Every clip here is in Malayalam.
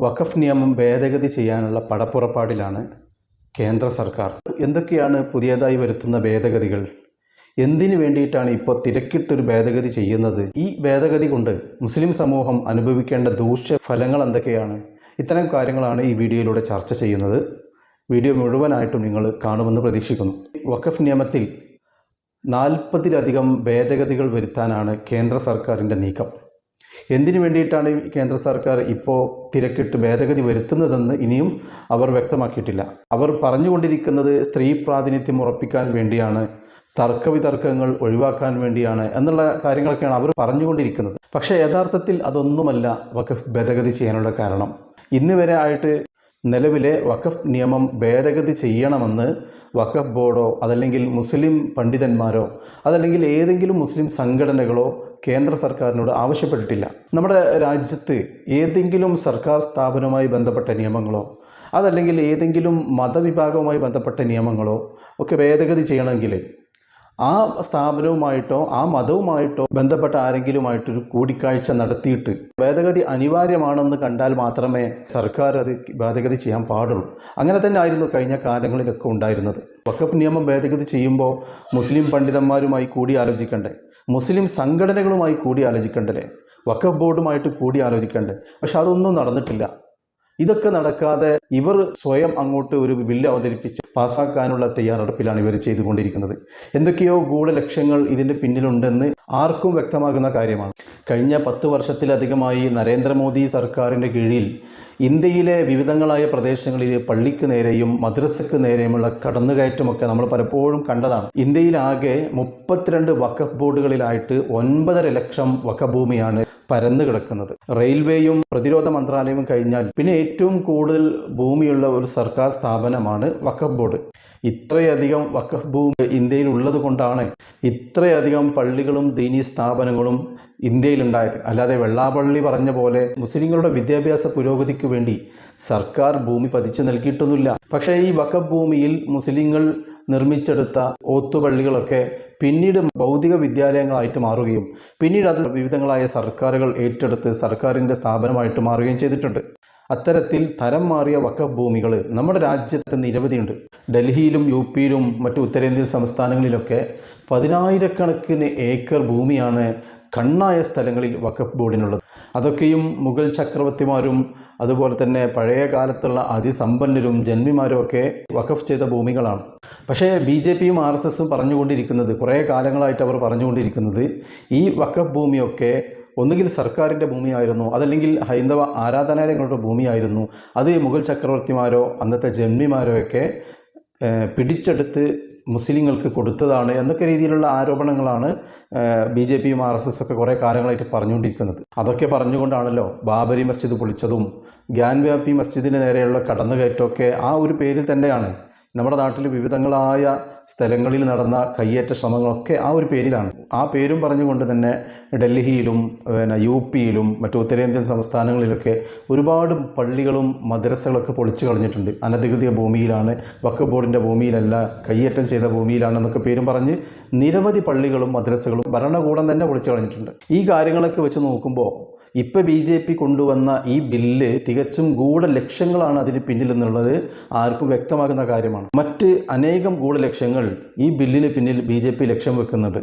വഖഫ് നിയമം ഭേദഗതി ചെയ്യാനുള്ള പടപ്പുറപ്പാടിലാണ് കേന്ദ്ര സർക്കാർ. എന്തൊക്കെയാണ് പുതിയതായി വരുത്തുന്ന ഭേദഗതികൾ? എന്തിനു വേണ്ടിയിട്ടാണ് ഇപ്പോൾ തിരക്കിട്ടൊരു ഭേദഗതി ചെയ്യുന്നത്? ഈ ഭേദഗതി കൊണ്ട് മുസ്ലിം സമൂഹം അനുഭവിക്കേണ്ട ദൂഷ്യ ഫലങ്ങൾ എന്തൊക്കെയാണ്? ഇത്തരം കാര്യങ്ങളാണ് ഈ വീഡിയോയിലൂടെ ചർച്ച ചെയ്യുന്നത്. വീഡിയോ മുഴുവനായിട്ടും നിങ്ങൾ കാണുമെന്ന് പ്രതീക്ഷിക്കുന്നു. വഖഫ് നിയമത്തിൽ നാൽപ്പതിലധികം ഭേദഗതികൾ വരുത്താനാണ് കേന്ദ്ര സർക്കാരിന്റെ നീക്കം. എന്തിനു വേണ്ടിയിട്ടാണ് കേന്ദ്ര സർക്കാർ ഇപ്പോൾ തിരക്കിട്ട് ഭേദഗതി വരുത്തുന്നതെന്ന് ഇനിയും അവർ വ്യക്തമാക്കിയിട്ടില്ല. അവർ പറഞ്ഞുകൊണ്ടിരിക്കുന്നത് സ്ത്രീ പ്രാതിനിധ്യം ഉറപ്പിക്കാൻ വേണ്ടിയാണ് തർക്കവിതർക്കങ്ങൾ ഒഴിവാക്കാൻ വേണ്ടിയാണ് എന്നുള്ള കാര്യങ്ങളൊക്കെയാണ് അവർ പറഞ്ഞുകൊണ്ടിരിക്കുന്നത്. പക്ഷേ യഥാർത്ഥത്തിൽ അതൊന്നുമല്ല വഖഫ് ഭേദഗതി ചെയ്യാനുള്ള കാരണം. ഇന്ന് വരെ ആയിട്ട് നിലവിലെ വഖഫ് നിയമം ഭേദഗതി ചെയ്യണമെന്ന് വഖഫ് ബോർഡോ അതല്ലെങ്കിൽ മുസ്ലിം പണ്ഡിതന്മാരോ അതല്ലെങ്കിൽ ഏതെങ്കിലും മുസ്ലിം സംഘടനകളോ കേന്ദ്ര സർക്കാരിനോട് ആവശ്യപ്പെട്ടിട്ടില്ല. നമ്മുടെ രാജ്യത്ത് ഏതെങ്കിലും സർക്കാർ സ്ഥാപനവുമായി ബന്ധപ്പെട്ട നിയമങ്ങളോ അതല്ലെങ്കിൽ ഏതെങ്കിലും മതവിഭാഗവുമായി ബന്ധപ്പെട്ട നിയമങ്ങളോ ഒക്കെ ഭേദഗതി ചെയ്യണമെങ്കിൽ ആ സ്ഥാപനവുമായിട്ടോ ആ മതവുമായിട്ടോ ബന്ധപ്പെട്ട ആരെങ്കിലുമായിട്ടൊരു കൂടിക്കാഴ്ച നടത്തിയിട്ട് ഭേദഗതി അനിവാര്യമാണെന്ന് കണ്ടാൽ മാത്രമേ സർക്കാർ അത് ഭേദഗതി ചെയ്യാൻ പാടുള്ളൂ. അങ്ങനെ തന്നെ ആയിരുന്നു കഴിഞ്ഞ കാലങ്ങളിലൊക്കെ ഉണ്ടായിരുന്നത്. വക്കപ്പ് നിയമം ഭേദഗതി ചെയ്യുമ്പോൾ മുസ്ലിം പണ്ഡിതന്മാരുമായി കൂടി ആലോചിക്കണ്ടേ മുസ്ലിം സംഘടനകളുമായി കൂടി ആലോചിക്കണ്ടേ വക്കഫ് ബോർഡുമായിട്ട് കൂടി ആലോചിക്കണ്ടേ പക്ഷെ അതൊന്നും നടന്നിട്ടില്ല. ഇതൊക്കെ നടക്കാതെ ഇവർ സ്വയം അങ്ങോട്ട് ഒരു ബില്ല് അവതരിപ്പിച്ച് പാസ്സാക്കാനുള്ള തയ്യാറെടുപ്പിലാണ് ഇവർ ചെയ്തുകൊണ്ടിരിക്കുന്നത്. എന്തൊക്കെയോ ഗൂഢലക്ഷ്യങ്ങൾ ഇതിന്റെ പിന്നിലുണ്ടെന്ന് ആർക്കും വ്യക്തമാകുന്ന കാര്യമാണ്. കഴിഞ്ഞ പത്ത് വർഷത്തിലധികമായി നരേന്ദ്രമോദി സർക്കാരിന്റെ കീഴിൽ ഇന്ത്യയിലെ വിവിധങ്ങളായ പ്രദേശങ്ങളിൽ പള്ളിക്ക് നേരെയും മദ്രസക്ക് നേരെയുമുള്ള കടന്നുകയറ്റമൊക്കെ നമ്മൾ പലപ്പോഴും കണ്ടതാണ്. ഇന്ത്യയിലാകെ മുപ്പത്തിരണ്ട് വഖഫ് ബോർഡുകളിലായിട്ട് ഒൻപതര ലക്ഷം വഖഭൂമിയാണ് പരന്നു കിടക്കുന്നത്. റെയിൽവേയും പ്രതിരോധ മന്ത്രാലയവും കഴിഞ്ഞാൽ പിന്നെ ഏറ്റവും കൂടുതൽ ഭൂമിയുള്ള ഒരു സർക്കാർ സ്ഥാപനമാണ് വഖഫ് ബോർഡ്. ഇത്രയധികം വഖഫ് ഭൂമി ഇന്ത്യയിൽ ഉള്ളത് കൊണ്ടാണ് ഇത്രയധികം പള്ളികളും ദീനീ സ്ഥാപനങ്ങളും ഇന്ത്യയിലുണ്ടായത്. അല്ലാതെ വെള്ളാപ്പള്ളി പറഞ്ഞ പോലെ മുസ്ലിങ്ങളുടെ വിദ്യാഭ്യാസ പുരോഗതിക്ക് വേണ്ടി സർക്കാർ ഭൂമി പതിച്ചു നൽകിയിട്ടൊന്നുമില്ല. പക്ഷേ ഈ വക്കബ് ഭൂമിയിൽ മുസ്ലിങ്ങൾ നിർമ്മിച്ചെടുത്ത ഓത്തുപള്ളികളൊക്കെ പിന്നീട് ഭൗതിക വിദ്യാലയങ്ങളായിട്ട് മാറുകയും പിന്നീട് അത് വിവിധങ്ങളായ സർക്കാരുകൾ ഏറ്റെടുത്ത് സർക്കാരിന്റെ സ്ഥാപനമായിട്ട് മാറുകയും ചെയ്തിട്ടുണ്ട്. അത്തരത്തിൽ തരം മാറിയ വക്കബ് ഭൂമികൾ നമ്മുടെ രാജ്യത്ത് നിരവധിയുണ്ട്. ഡൽഹിയിലും യു പിയിലും മറ്റു ഉത്തരേന്ത്യൻ സംസ്ഥാനങ്ങളിലൊക്കെ പതിനായിരക്കണക്കിന് ഏക്കർ ഭൂമിയാണ് കണ്ണായ സ്ഥലങ്ങളിൽ വഖഫ് ബോർഡിനുള്ളത്. അതൊക്കെയും മുഗൾ ചക്രവർത്തിമാരും അതുപോലെ തന്നെ പഴയ കാലത്തുള്ള അതിസമ്പന്നരും ജന്മിമാരും ഒക്കെ വഖഫ് ചെയ്ത ഭൂമികളാണ്. പക്ഷേ ബി ജെ പിയും ആർ എസ് എസും പറഞ്ഞുകൊണ്ടിരിക്കുന്നത് കുറേ കാലങ്ങളായിട്ട് അവർ പറഞ്ഞുകൊണ്ടിരിക്കുന്നത് ഈ വഖഫ് ഭൂമിയൊക്കെ ഒന്നുകിൽ സർക്കാരിന്റെ ഭൂമിയായിരുന്നു അതല്ലെങ്കിൽ ഹൈന്ദവ ആരാധനാലയങ്ങളുടെ ഭൂമിയായിരുന്നു അത് മുഗൾ ചക്രവർത്തിമാരോ അന്നത്തെ ജന്മിമാരോ ഒക്കെ പിടിച്ചെടുത്ത് മുസ്ലിങ്ങൾക്ക് കൊടുത്തതാണ് എന്നൊക്കെ രീതിയിലുള്ള ആരോപണങ്ങളാണ് ബി ജെ പിയും ആർ എസ് എസ് ഒക്കെ കുറേ കാലങ്ങളായിട്ട് പറഞ്ഞുകൊണ്ടിരിക്കുന്നത്. അതൊക്കെ പറഞ്ഞുകൊണ്ടാണല്ലോ ബാബരി മസ്ജിദ് പൊളിച്ചതും ഗ്യാൻവ്യാപി മസ്ജിദിന് നേരെയുള്ള കടന്നുകയറ്റമൊക്കെ ആ ഒരു പേരിൽ തന്നെയാണ്. നമ്മുടെ നാട്ടിൽ വിവിധങ്ങളായ സ്ഥലങ്ങളിൽ നടന്ന കയ്യേറ്റ ശ്രമങ്ങളൊക്കെ ആ ഒരു പേരിലാണ്. ആ പേരും പറഞ്ഞുകൊണ്ട് തന്നെ ഡൽഹിയിലും പിന്നെ യു പിയിലും മറ്റു ഉത്തരേന്ത്യൻ സംസ്ഥാനങ്ങളിലൊക്കെ ഒരുപാട് പള്ളികളും മദ്രസകളൊക്കെ പൊളിച്ചു കളഞ്ഞിട്ടുണ്ട്. അനധികൃത ഭൂമിയിലാണ് വഖഫ് ബോർഡിന്റെ ഭൂമിയിലല്ല കയ്യേറ്റം ചെയ്ത ഭൂമിയിലാണ് എന്നൊക്കെ പേരും പറഞ്ഞ് നിരവധി പള്ളികളും മദ്രസകളും ഭരണകൂടം തന്നെ പൊളിച്ചു കളഞ്ഞിട്ടുണ്ട്. ഈ കാര്യങ്ങളൊക്കെ വെച്ച് നോക്കുമ്പോൾ ഇപ്പോൾ ബി ജെ പി കൊണ്ടുവന്ന ഈ ബില്ല് തികച്ചും ഗൂഢലക്ഷ്യങ്ങളാണ് അതിന് പിന്നിലെന്നുള്ളത് ആർക്കും വ്യക്തമാകുന്ന കാര്യമാണ്. മറ്റ് അനേകം ഗൂഢലക്ഷ്യങ്ങൾ ഈ ബില്ലിന് പിന്നിൽ ബി ജെ പി ലക്ഷ്യം വെക്കുന്നുണ്ട്.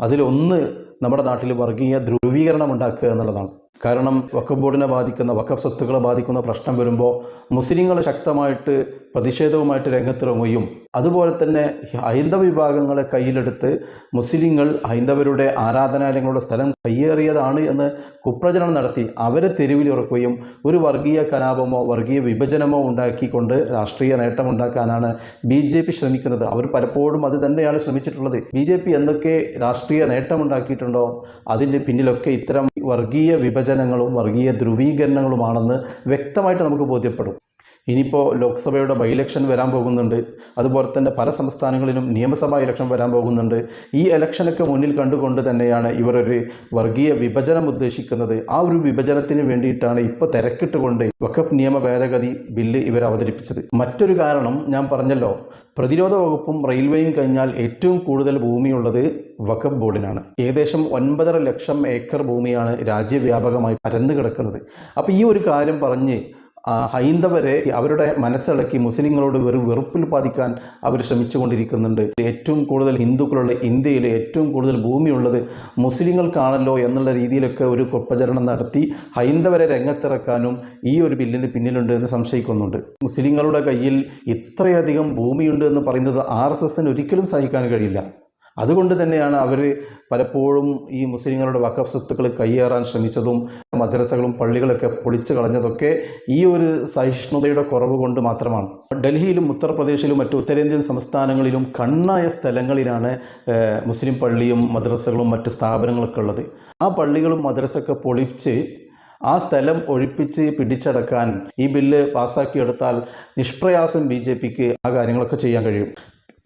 അതിലൊന്ന് നമ്മുടെ നാട്ടിൽ വർഗീയ ധ്രുവീകരണം ഉണ്ടാക്കുക എന്നുള്ളതാണ്. കാരണം വഖഫ് ബോർഡിനെ ബാധിക്കുന്ന വഖഫ് സ്വത്തുക്കളെ ബാധിക്കുന്ന പ്രശ്നം വരുമ്പോൾ മുസ്ലിങ്ങൾ ശക്തമായിട്ട് പ്രതിഷേധവുമായിട്ട് രംഗത്തിറങ്ങുകയും അതുപോലെ തന്നെ ഹൈന്ദവ വിഭാഗങ്ങളെ കയ്യിലെടുത്ത് മുസ്ലിങ്ങൾ ഹൈന്ദവരുടെ ആരാധനാലയങ്ങളുടെ സ്ഥലം കയ്യേറിയതാണ് എന്ന് കുപ്രചരണം നടത്തി. അവരെ തെരുവിലിറക്കുകയും ഒരു വർഗീയ കലാപമോ വർഗീയ വിഭജനമോ ഉണ്ടാക്കിക്കൊണ്ട് രാഷ്ട്രീയ നേട്ടമുണ്ടാക്കാനാണ് ബി ജെ പി ശ്രമിക്കുന്നത്. അവർ പലപ്പോഴും അത് തന്നെയാണ് ശ്രമിച്ചിട്ടുള്ളത്. ബി ജെ പി എന്തൊക്കെ രാഷ്ട്രീയ നേട്ടമുണ്ടാക്കിയിട്ടുണ്ടോ അതിന്റെ പിന്നിലൊക്കെ ഇത്തരം വർഗീയ വിഭജനങ്ങളും വർഗീയ ധ്രുവീകരണങ്ങളുമാണെന്ന് വ്യക്തമായിട്ട് നമുക്ക് ബോധ്യപ്പെടും. ഇനിയിപ്പോൾ ലോക്സഭയുടെ ബൈ ഇലക്ഷൻ വരാൻ പോകുന്നുണ്ട്. അതുപോലെ തന്നെ പല സംസ്ഥാനങ്ങളിലും നിയമസഭാ ഇലക്ഷൻ വരാൻ പോകുന്നുണ്ട്. ഈ ഇലക്ഷനൊക്കെ മുന്നിൽ കണ്ടുകൊണ്ട് തന്നെയാണ് ഇവർ ഒരു വർഗീയ വിഭജനം ഉദ്ദേശിക്കുന്നത്. ആ ഒരു വിഭജനത്തിന് വേണ്ടിയിട്ടാണ് ഇപ്പോൾ തിരക്കിട്ടുകൊണ്ട് വഖഫ് നിയമ ഭേദഗതി ബില്ല് ഇവർ അവതരിപ്പിച്ചത്. മറ്റൊരു കാരണം ഞാൻ പറഞ്ഞല്ലോ. പ്രതിരോധ വകുപ്പും റെയിൽവേയും കഴിഞ്ഞാൽ ഏറ്റവും കൂടുതൽ ഭൂമിയുള്ളത് വഖഫ് ബോർഡിനാണ്. ഏകദേശം ഒൻപതര ലക്ഷം ഏക്കർ ഭൂമിയാണ് രാജ്യവ്യാപകമായി പരന്നു കിടക്കുന്നത് അപ്പോൾ ഈ ഒരു കാര്യം പറഞ്ഞ് ഹൈന്ദവരെ അവരുടെ മനസ്സിളക്കി മുസ്ലിങ്ങളോട് വെറും വെറുപ്പിൽ പാതിക്കാൻ അവർ ശ്രമിച്ചുകൊണ്ടിരിക്കുന്നുണ്ട്. ഏറ്റവും കൂടുതൽ ഹിന്ദുക്കളുള്ള ഇന്ത്യയിൽ ഏറ്റവും കൂടുതൽ ഭൂമിയുള്ളത് മുസ്ലിങ്ങൾക്കാണല്ലോ എന്നുള്ള രീതിയിലൊക്കെ ഒരു പ്രചരണം നടത്തി ഹൈന്ദവരെ രംഗത്തിറക്കാനും ഈ ഒരു ബില്ലിന് പിന്നിലുണ്ട് എന്ന് സംശയിക്കുന്നുണ്ട്. മുസ്ലിങ്ങളുടെ കയ്യിൽ ഇത്രയധികം ഭൂമിയുണ്ട് എന്ന് പറയുന്നത് ആർ എസ് എസിന് ഒരിക്കലും സഹിക്കാൻ കഴിയില്ല. അതുകൊണ്ട് തന്നെയാണ് അവർ പലപ്പോഴും ഈ മുസ്ലിങ്ങളുടെ വക്കഫ് സ്വത്തുക്കൾ കൈയേറാൻ ശ്രമിച്ചതും മദ്രസകളും പള്ളികളൊക്കെ പൊളിച്ചു കളഞ്ഞതൊക്കെ ഈ ഒരു സഹിഷ്ണുതയുടെ കുറവ് കൊണ്ട് മാത്രമാണ്. ഡൽഹിയിലും ഉത്തർപ്രദേശിലും മറ്റു ഉത്തരേന്ത്യൻ സംസ്ഥാനങ്ങളിലും കണ്ണായ സ്ഥലങ്ങളിലാണ് മുസ്ലിം പള്ളിയും മദ്രസകളും മറ്റ് സ്ഥാപനങ്ങളൊക്കെ ഉള്ളത്. ആ പള്ളികളും മദ്രസൊക്കെ പൊളിച്ച് ആ സ്ഥലം ഒഴിപ്പിച്ച് പിടിച്ചടക്കാൻ ഈ ബില്ല് പാസ്സാക്കിയെടുത്താൽ നിഷ്പ്രയാസം ബി ജെ പിക്ക് ആ കാര്യങ്ങളൊക്കെ ചെയ്യാൻ കഴിയും.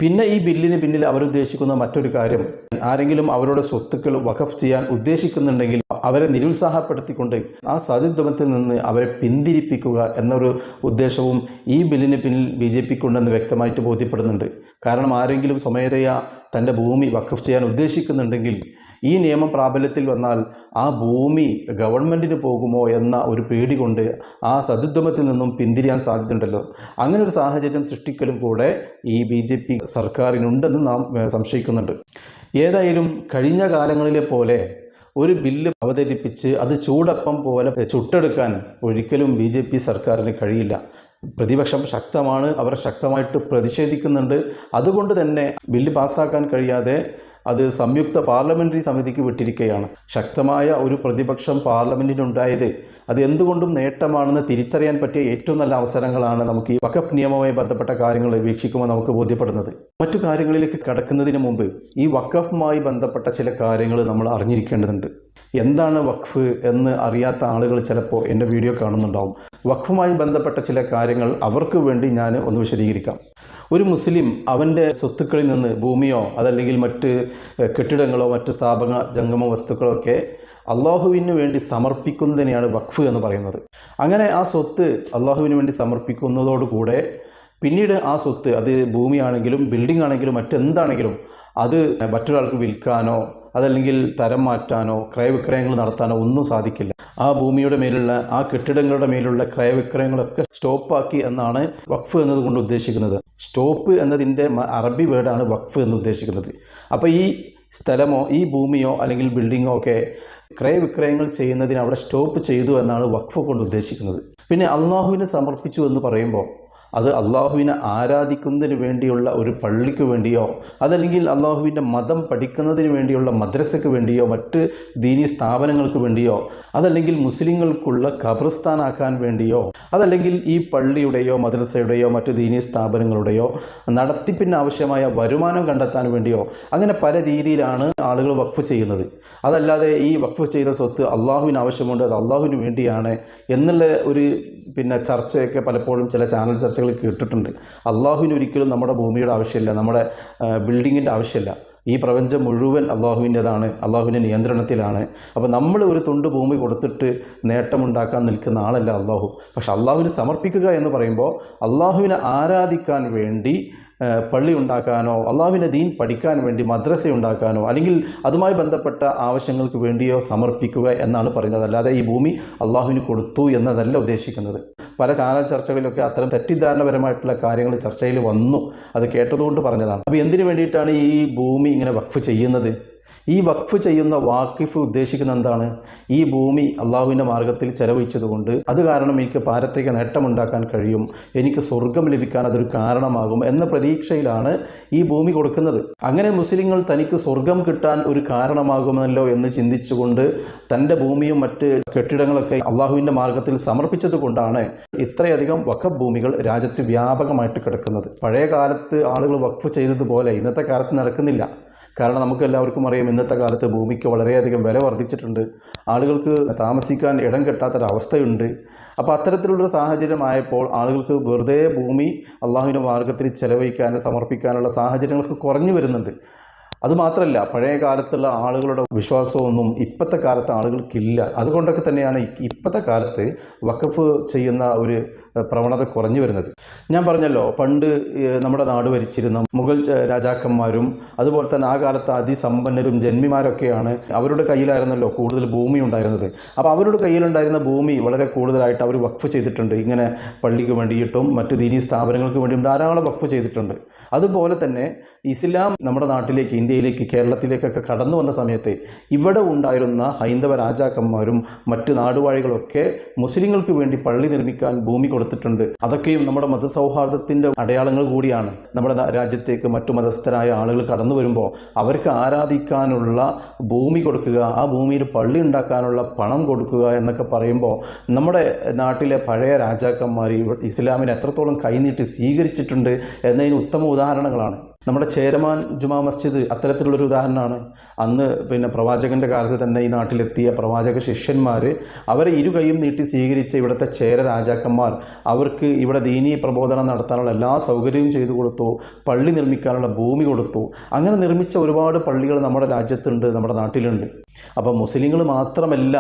പിന്നെ ഈ ബില്ലിന് പിന്നിൽ അവരുദ്ദേശിക്കുന്ന മറ്റൊരു കാര്യം ആരെങ്കിലും അവരുടെ സ്വത്തുക്കൾ വഖഫ് ചെയ്യാൻ ഉദ്ദേശിക്കുന്നുണ്ടെങ്കിൽ അവരെ നിരുത്സാഹപ്പെടുത്തിക്കൊണ്ട് ആ സതിദ്വമത്തിൽ നിന്ന് അവരെ പിന്തിരിപ്പിക്കുക എന്നൊരു ഉദ്ദേശവും ഈ ബില്ലിന് പിന്നിൽ ബി ജെ പിക്കുണ്ടെന്ന് വ്യക്തമായിട്ട് ബോധ്യപ്പെടുന്നുണ്ട്. കാരണം ആരെങ്കിലും സ്വമേധയാ തന്റെ ഭൂമി വഖഫ് ചെയ്യാൻ ഉദ്ദേശിക്കുന്നുണ്ടെങ്കിൽ ഈ നിയമം പ്രാബല്യത്തിൽ വന്നാൽ ആ ഭൂമി ഗവൺമെന്റിന് പോകുമോ എന്ന ഒരു പേടി കൊണ്ട് ആ സതുദ്യമത്തിൽ നിന്നും പിന്തിരിയാൻ സാധ്യതയുണ്ടല്ലോ. അങ്ങനെ ഒരു സാഹചര്യം സൃഷ്ടിക്കലും കൂടെ ഈ ബി ജെ പി സർക്കാരിനുണ്ടെന്ന് നാം സംശയിക്കുന്നുണ്ട്. ഏതായാലും കഴിഞ്ഞ കാലങ്ങളിലെ പോലെ ഒരു ബില്ല് അവതരിപ്പിച്ച് അത് ചൂടപ്പം പോലെ ചുട്ടെടുക്കാൻ ഒരിക്കലും ബി ജെ പി സർക്കാരിന് കഴിയില്ല. പ്രതിപക്ഷം ശക്തമാണ് അവർ ശക്തമായിട്ട് പ്രതിഷേധിക്കുന്നുണ്ട്. അതുകൊണ്ട് തന്നെ ബില്ല് പാസ്സാക്കാൻ കഴിയാതെ അത് സംയുക്ത പാർലമെന്ററി സമിതിക്ക് വിട്ടിരിക്കുകയാണ് ശക്തമായ ഒരു പ്രതിപക്ഷം പാർലമെന്റിനുണ്ടായത് അത് എന്തുകൊണ്ടും നേട്ടമാണെന്ന് തിരിച്ചറിയാൻ പറ്റിയ ഏറ്റവും നല്ല അവസരങ്ങളാണ് നമുക്ക് ഈ വഖഫ് നിയമവുമായി ബന്ധപ്പെട്ട കാര്യങ്ങൾ വീക്ഷിക്കുമ്പോൾ നമുക്ക് ബോധ്യപ്പെടുന്നത്. മറ്റു കാര്യങ്ങളിലേക്ക് കടക്കുന്നതിന് മുമ്പ് ഈ വഖഫുമായി ബന്ധപ്പെട്ട ചില കാര്യങ്ങൾ നമ്മൾ അറിഞ്ഞിരിക്കേണ്ടതുണ്ട്. എന്താണ് വഖഫ് എന്ന് അറിയാത്ത ആളുകൾ ചിലപ്പോൾ എന്റെ വീഡിയോ കാണുന്നുണ്ടാവും. വഖഫുമായി ബന്ധപ്പെട്ട ചില കാര്യങ്ങൾ അവർക്ക് വേണ്ടി ഞാൻ ഒന്ന് വിശദീകരിക്കാം. ഒരു മുസ്ലിം അവന്റെ സ്വത്തുക്കളിൽ നിന്ന് ഭൂമിയോ അതല്ലെങ്കിൽ മറ്റ് കെട്ടിടങ്ങളോ മറ്റ് സ്ഥാപന ജംഗമ വസ്തുക്കളോ ഒക്കെ അള്ളാഹുവിന് വേണ്ടി സമർപ്പിക്കുന്നതിനെയാണ് വഖഫ് എന്ന് പറയുന്നത്. അങ്ങനെ ആ സ്വത്ത് അള്ളാഹുവിന് വേണ്ടി സമർപ്പിക്കുന്നതോടുകൂടെ പിന്നീട് ആ സ്വത്ത് അത് ഭൂമിയാണെങ്കിലും ബിൽഡിംഗ് ആണെങ്കിലും മറ്റെന്താണെങ്കിലും അത് മറ്റൊരാൾക്ക് വിൽക്കാനോ അതല്ലെങ്കിൽ തരം മാറ്റാനോ ക്രയവിക്രയങ്ങൾ നടത്താനോ ഒന്നും സാധിക്കില്ല. ആ ഭൂമിയുടെ മേലുള്ള ആ കെട്ടിടങ്ങളുടെ മേലുള്ള ക്രയവിക്രയങ്ങളൊക്കെ സ്റ്റോപ്പാക്കി എന്നാണ് വഖഫ് എന്നതുകൊണ്ട് ഉദ്ദേശിക്കുന്നത്. സ്റ്റോപ്പ് എന്നതിന്റെ അറബി വേർഡാണ് വഖഫ് എന്ന് ഉദ്ദേശിക്കുന്നത്. അപ്പോൾ ഈ സ്ഥലമോ ഈ ഭൂമിയോ അല്ലെങ്കിൽ ബിൽഡിങ്ങോ ഒക്കെ ക്രയവിക്രയങ്ങൾ ചെയ്യുന്നതിന് അവിടെ സ്റ്റോപ്പ് ചെയ്തു എന്നാണ് വഖഫ് കൊണ്ട് ഉദ്ദേശിക്കുന്നത്. പിന്നെ അള്ളാഹുവിനെ സമർപ്പിച്ചു എന്ന് പറയുമ്പോൾ അത് അള്ളാഹുവിനെ ആരാധിക്കുന്നതിന് വേണ്ടിയുള്ള ഒരു പള്ളിക്ക് വേണ്ടിയോ അതല്ലെങ്കിൽ അള്ളാഹുവിന്റെ മതം പഠിക്കുന്നതിന് വേണ്ടിയുള്ള മദ്രസയ്ക്ക് വേണ്ടിയോ മറ്റ് ദീനീ സ്ഥാപനങ്ങൾക്ക് വേണ്ടിയോ അതല്ലെങ്കിൽ മുസ്ലിങ്ങൾക്കുള്ള ഖബർസ്ഥാനാക്കാൻ വേണ്ടിയോ അതല്ലെങ്കിൽ ഈ പള്ളിയുടെയോ മദ്രസയുടെയോ മറ്റ് ദീനീ സ്ഥാപനങ്ങളുടെയോ നടത്തിപ്പിന് ആവശ്യമായ വരുമാനം കണ്ടെത്താൻ വേണ്ടിയോ അങ്ങനെ പല രീതിയിലാണ് ആളുകൾ വഖഫ് ചെയ്യുന്നത്. അതല്ലാതെ ഈ വഖഫ് ചെയ്ത സ്വത്ത് അള്ളാഹുവിന് ആവശ്യമുണ്ട് അത് അള്ളാഹുവിന് വേണ്ടിയാണ് എന്നുള്ള ഒരു പിന്നെ ചർച്ചയൊക്കെ പലപ്പോഴും ചില ചാനൽ ചർച്ചകൾ കേട്ടിട്ടുണ്ട്. അള്ളാഹുവിന് ഒരിക്കലും നമ്മുടെ ഭൂമിയുടെ ആവശ്യമില്ല നമ്മുടെ ബിൽഡിങ്ങിന്റെ ആവശ്യമില്ല. ഈ പ്രപഞ്ചം മുഴുവൻ അള്ളാഹുവിന്റെതാണ് അള്ളാഹുവിന്റെ നിയന്ത്രണത്തിലാണ്. അപ്പോൾ നമ്മൾ ഒരു തുണ്ട് ഭൂമി കൊടുത്തിട്ട് നേട്ടമുണ്ടാക്കാൻ നിൽക്കുന്ന ആളല്ല അള്ളാഹു. പക്ഷെ അള്ളാഹുവിന് സമർപ്പിക്കുക എന്ന് പറയുമ്പോൾ അള്ളാഹുവിനെ ആരാധിക്കാൻ വേണ്ടി പള്ളി ഉണ്ടാക്കാനോ അള്ളാഹുവിന്റെ ദീൻ പഠിക്കാൻ വേണ്ടി മദ്രസ ഉണ്ടാക്കാനോ അല്ലെങ്കിൽ അതുമായി ബന്ധപ്പെട്ട ആവശ്യങ്ങൾക്ക് വേണ്ടിയോ സമർപ്പിക്കുക എന്നാണ് പറയുന്നത്. അല്ലാതെ ഈ ഭൂമി അള്ളാഹുവിന് കൊടുത്തു എന്നതല്ല ഉദ്ദേശിക്കുന്നത്. പല ചാനൽ ചർച്ചകളിലൊക്കെ അത്തരം തെറ്റിദ്ധാരണപരമായിട്ടുള്ള കാര്യങ്ങൾ ചർച്ചയിൽ വന്നു. അത് കേട്ടതുകൊണ്ട് പറഞ്ഞതാണ്. അപ്പോൾ എന്തിനു വേണ്ടിയിട്ടാണ് ഈ ഭൂമി ഇങ്ങനെ വഖഫ് ചെയ്യുന്നത്? ഈ വഖഫ് ചെയ്യുന്ന വാക്കിഫ് ഉദ്ദേശിക്കുന്ന എന്താണ്? ഈ ഭൂമി അള്ളാഹുവിന്റെ മാർഗത്തിൽ ചെലവഴിച്ചതുകൊണ്ട് അത് കാരണം എനിക്ക് പാരത്രിക നേട്ടമുണ്ടാക്കാൻ കഴിയും എനിക്ക് സ്വർഗം ലഭിക്കാൻ അതൊരു കാരണമാകും എന്ന പ്രതീക്ഷയിലാണ് ഈ ഭൂമി കൊടുക്കുന്നത്. അങ്ങനെ മുസ്ലിങ്ങൾ തനിക്ക് സ്വർഗം കിട്ടാൻ ഒരു കാരണമാകുമല്ലോ എന്ന് ചിന്തിച്ചുകൊണ്ട് തന്റെ ഭൂമിയും മറ്റ് കെട്ടിടങ്ങളൊക്കെ അള്ളാഹുവിന്റെ മാർഗത്തിൽ സമർപ്പിച്ചതുകൊണ്ടാണ് ഇത്രയധികം വഖഫ് ഭൂമികൾ രാജ്യത്ത് വ്യാപകമായിട്ട് കിടക്കുന്നത്. പഴയ കാലത്ത് ആളുകൾ വഖഫ് ചെയ്തതുപോലെ ഇന്നത്തെ കാലത്ത് നടക്കുന്നില്ല. കാരണം നമുക്ക് എല്ലാവർക്കും അറിയാം ഇന്നത്തെ കാലത്ത് ഭൂമിക്ക് വളരെയധികം വില വർദ്ധിച്ചിട്ടുണ്ട്. ആളുകൾക്ക് താമസിക്കാൻ ഇടം കിട്ടാത്തൊരവസ്ഥയുണ്ട്. അപ്പോൾ അത്തരത്തിലുള്ളൊരു സാഹചര്യമായപ്പോൾ ആളുകൾക്ക് വെറുതെ ഭൂമി അള്ളാഹുവിന്റെ മാർഗത്തിൽ ചെലവഴിക്കാൻ സമർപ്പിക്കാനുള്ള സാഹചര്യങ്ങളൊക്കെ കുറഞ്ഞു വരുന്നുണ്ട്. അതുമാത്രമല്ല പഴയ കാലത്തുള്ള ആളുകളുടെ വിശ്വാസമൊന്നും ഇപ്പോഴത്തെ കാലത്ത് ആളുകൾക്കില്ല. അതുകൊണ്ടൊക്കെ തന്നെയാണ് ഇപ്പോഴത്തെ കാലത്ത് വക്കഫ് ചെയ്യുന്ന ഒരു പ്രവണത കുറഞ്ഞു വരുന്നത്. ഞാൻ പറഞ്ഞല്ലോ പണ്ട് നമ്മുടെ നാട് ഭരിച്ചിരുന്ന മുഗൾ രാജാക്കന്മാരും അതുപോലെ തന്നെ ആ കാലത്ത് അതിസമ്പന്നരും ജന്മിമാരൊക്കെയാണ് അവരുടെ കയ്യിലായിരുന്നല്ലോ കൂടുതൽ ഭൂമി ഉണ്ടായിരുന്നത്. അപ്പോൾ അവരുടെ കയ്യിലുണ്ടായിരുന്ന ഭൂമി വളരെ കൂടുതലായിട്ട് അവർ വഖഫ് ചെയ്തിട്ടുണ്ട്. ഇങ്ങനെ പള്ളിക്ക് വേണ്ടിയിട്ടും മറ്റു ദീനീ സ്ഥാപനങ്ങൾക്ക് വേണ്ടിയും ധാരാളം വഖഫ് ചെയ്തിട്ടുണ്ട്. അതുപോലെ തന്നെ ഇസ്ലാം നമ്മുടെ നാട്ടിലേക്ക് ഇന്ത്യയിലേക്ക് കേരളത്തിലേക്കൊക്കെ കടന്നു വന്ന സമയത്ത് ഇവിടെ ഉണ്ടായിരുന്ന ഹൈന്ദവ രാജാക്കന്മാരും മറ്റ് നാടുവാഴികളൊക്കെ മുസ്ലിങ്ങൾക്ക് വേണ്ടി പള്ളി നിർമ്മിക്കാൻ ഭൂമി കൊടുത്തിട്ടുണ്ട്. അതൊക്കെയും നമ്മുടെ മതസൗഹാർദ്ദത്തിന്റെ അടയാളങ്ങൾ കൂടിയാണ്. നമ്മുടെ രാജ്യത്തേക്ക് മറ്റു മതസ്ഥരായ ആളുകൾ കടന്നു വരുമ്പോൾ അവർക്ക് ആരാധിക്കാനുള്ള ഭൂമി കൊടുക്കുക ആ ഭൂമിയിൽ പള്ളി ഉണ്ടാക്കാനുള്ള പണം കൊടുക്കുക എന്നൊക്കെ പറയുമ്പോൾ നമ്മുടെ നാട്ടിലെ പഴയ രാജാക്കന്മാർ ഇസ്ലാമിനെ എത്രത്തോളം കൈനീട്ടി സ്വീകരിച്ചിട്ടുണ്ട് എന്നതിന് ഉത്തമ ഉദാഹരണങ്ങളാണ്. നമ്മുടെ ചേരമാൻ ജുമാ മസ്ജിദ് അത്തരത്തിലുള്ളൊരു ഉദാഹരണമാണ്. അന്ന് പിന്നെ പ്രവാചകന്റെ കാലത്ത് തന്നെ ഈ നാട്ടിലെത്തിയ പ്രവാചക ശിഷ്യന്മാർ അവരെ ഇരു കൈയും നീട്ടി സ്വീകരിച്ച ഇവിടുത്തെ ചേര രാജാക്കന്മാർ അവർക്ക് ഇവിടെ ദീനീയ പ്രബോധനം നടത്താനുള്ള എല്ലാ സൗകര്യവും ചെയ്തു കൊടുത്തു പള്ളി നിർമ്മിക്കാനുള്ള ഭൂമി കൊടുത്തു. അങ്ങനെ നിർമ്മിച്ച ഒരുപാട് പള്ളികൾ നമ്മുടെ രാജ്യത്തുണ്ട് നമ്മുടെ നാട്ടിലുണ്ട്. അപ്പോൾ മുസ്ലിങ്ങൾ മാത്രമല്ല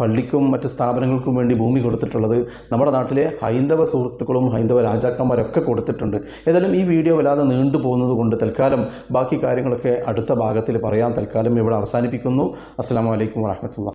പള്ളിക്കും മറ്റ് സ്ഥാപനങ്ങൾക്കും വേണ്ടി ഭൂമി കൊടുത്തിട്ടുള്ളത് നമ്മുടെ നാട്ടിലെ ഹൈന്ദവ സുഹൃത്തുക്കളും ഹൈന്ദവ രാജാക്കന്മാരൊക്കെ കൊടുത്തിട്ടുണ്ട്. ഏതായാലും ഈ വീഡിയോ വല്ലാതെ നീണ്ടു പോകുന്നത് കൊണ്ട് തൽക്കാലം ബാക്കി കാര്യങ്ങളൊക്കെ അടുത്ത ഭാഗത്തിൽ പറയാം. തൽക്കാലം ഇവിടെ അവസാനിപ്പിക്കുന്നു. അസ്സാം വലൈക്കും വാഹമത്തുള്ള